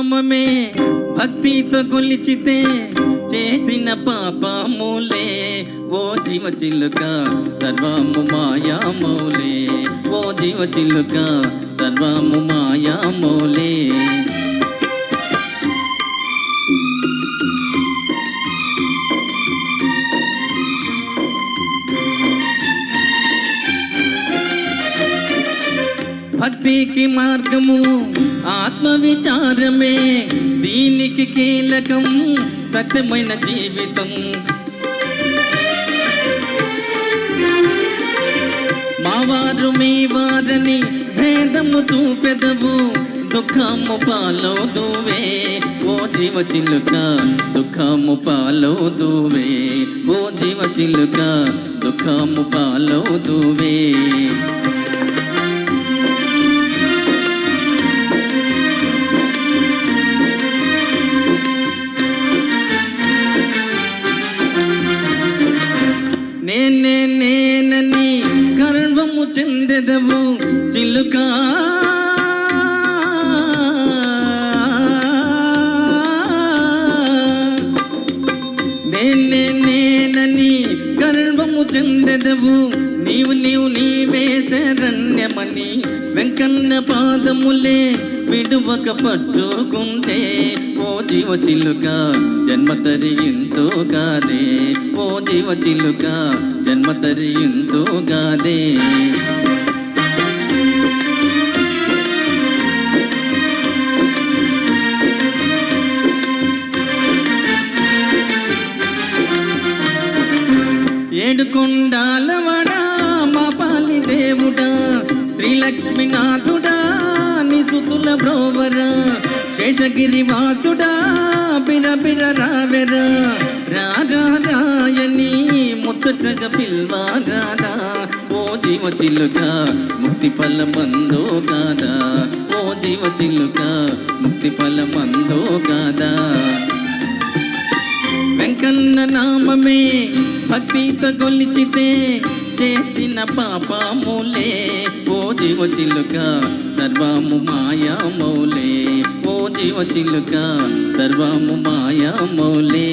నామమే భక్తితో కొలిచితే చేసిన పాపములే. ఓ జీవ చిలుక సర్వము మాయామౌలే. ఓ జీవ చిలుక సర్వము మాయామౌలే. భక్తికి మార్గము ఆత్మ విచారమే దీనికి కీలకం సత్యమైన జీవితం. మావారు మీ వారని భేదము చూపెదవు దుఃఖము పాలవుదువే. ఓ జీవ చిలుక దుఃఖము పాలవుదువే. ఓ జీవ చిలుక దుఃఖము పాలవుదువే. చెందెదవు చిలుక నేనే నేనని గర్వము చెందెదవు. నీవు నీవు నీవే శరణ్యమని వెంకన్న పాదములే విడువక పట్టుకుంటే ఓ జీవ చిలుక జన్మ ఎంతో కాదే. ఓ జీవ చిలుక జన్మ ఎంతో కాదే. ఏడుకొండాలవడా మా పాలి దేవుడా శ్రీలక్ష్మీనాథుడా నిసుతుల బ్రోవరా శేషగిరి వాసుడా బిర బిర రావెరా రాగారాయని ముచ్చటగా పిల్వారాదా ఓ జీవ చిలుక ముక్తి పల్ల మందో కాదా ఓ జీవ చిలుక ముక్తి పల్ల మందో కాదా. వెంకన్న నామమే భక్తితో గొలిచితే చేసిన పాపములే. ఓ జీవ చిల్లుక సర్వము మాయామౌలే ఓ జీవ చిల్లుక సర్వము మాయామౌలే